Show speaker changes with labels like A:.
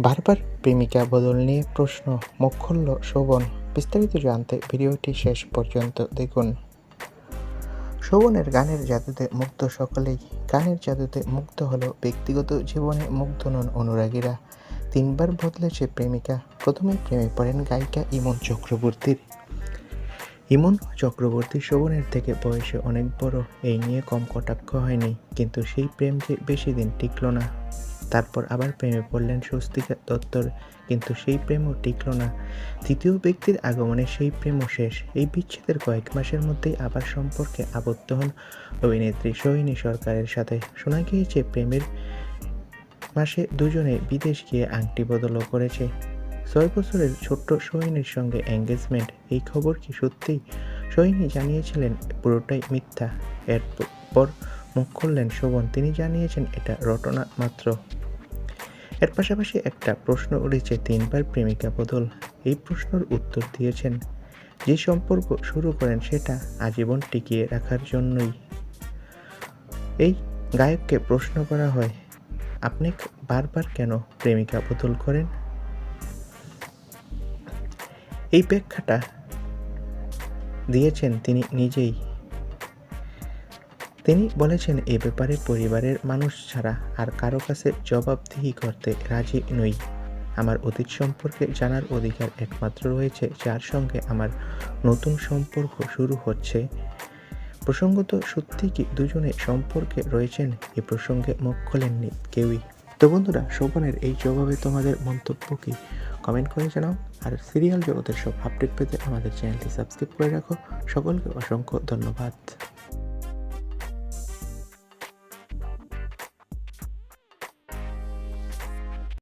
A: বারবার প্রেমিকা বদল নিয়ে প্রশ্ন মুখ খুলল শোভন। বিস্তারিত জানতে ভিডিওটি শেষ পর্যন্ত দেখুন। শোভনের গানের জাদুতে মুগ্ধ সকলেই। গানের জাদুতে মুগ্ধ হলো ব্যক্তিগত জীবনে মুগ্ধ নন অনুরাগীরা। তিনবার বদলেছে প্রেমিকা। প্রথমে প্রেমে পড়েন গায়িকা ইমন চক্রবর্তীর। ইমন চক্রবর্তী শোভনের থেকে বয়সে অনেক বড়, এই নিয়ে কম কটাক্ষ হয়নি, কিন্তু সেই প্রেম যে বেশি দিন টিকল না। তারপর আবার প্রেমে পড়লেন স্বস্তিকা দত্তর। কিন্তু সেই প্রেমও টিকল না। তৃতীয় ব্যক্তির আগমনে সেই প্রেমও শেষ। এই বিচ্ছেদের কয়েক মাসের মধ্যেই আবার সম্পর্কে আবদ্ধ হন অভিনেত্রী সোহিনী সরকারের সাথে। শোনা গিয়েছে, প্রেমের মাসে দুজনে বিদেশ গিয়ে আংটি বদলও করেছে। ছয় বছরের ছোট্ট সোহিনীর সঙ্গে এঙ্গেজমেন্ট এই খবর কি সত্যি সোহিনী জানিয়েছিলেন, পুরোটাই মিথ্যা। এরপর মুখ খুললেন শোভন। তিনি জানিয়েছেন, এটা রটনা মাত্র। এর পাশাপাশি একটা প্রশ্ন উঠেছে, তিনবার প্রেমিকা বদল। এই প্রশ্নের উত্তর দিয়েছেন, যে সম্পর্ক শুরু করেন সেটা আজীবন টিকিয়ে রাখার জন্যই। এই গায়ককে প্রশ্ন করা হয়, আপনি বারবার কেন প্রেমিকা বদল করেন? এই ব্যাখ্যাটা দিয়েছেন তিনি নিজেই। তিনি বলেছেন, এ ব্যাপারে পরিবারের মানুষ ছাড়া আর কারও কাছে জবাবদিহি করতে রাজি নই। আমার অতীত সম্পর্কে জানার অধিকার একমাত্র রয়েছে, যার সঙ্গে আমার নতুন সম্পর্ক শুরু হচ্ছে। প্রসঙ্গত, সত্যি কি দুজনে সম্পর্কে রয়েছেন? এ প্রসঙ্গে মুখ খোলেননি কেউই। তো বন্ধুরা, শোভনের এই জবাবে তোমাদের মন্তব্য কি? কমেন্ট করে জানাও। আর সিরিয়াল জগতের সব আপডেট পেতে আমাদের চ্যানেলটি সাবস্ক্রাইব করে রাখো। সকলকে অসংখ্য ধন্যবাদ।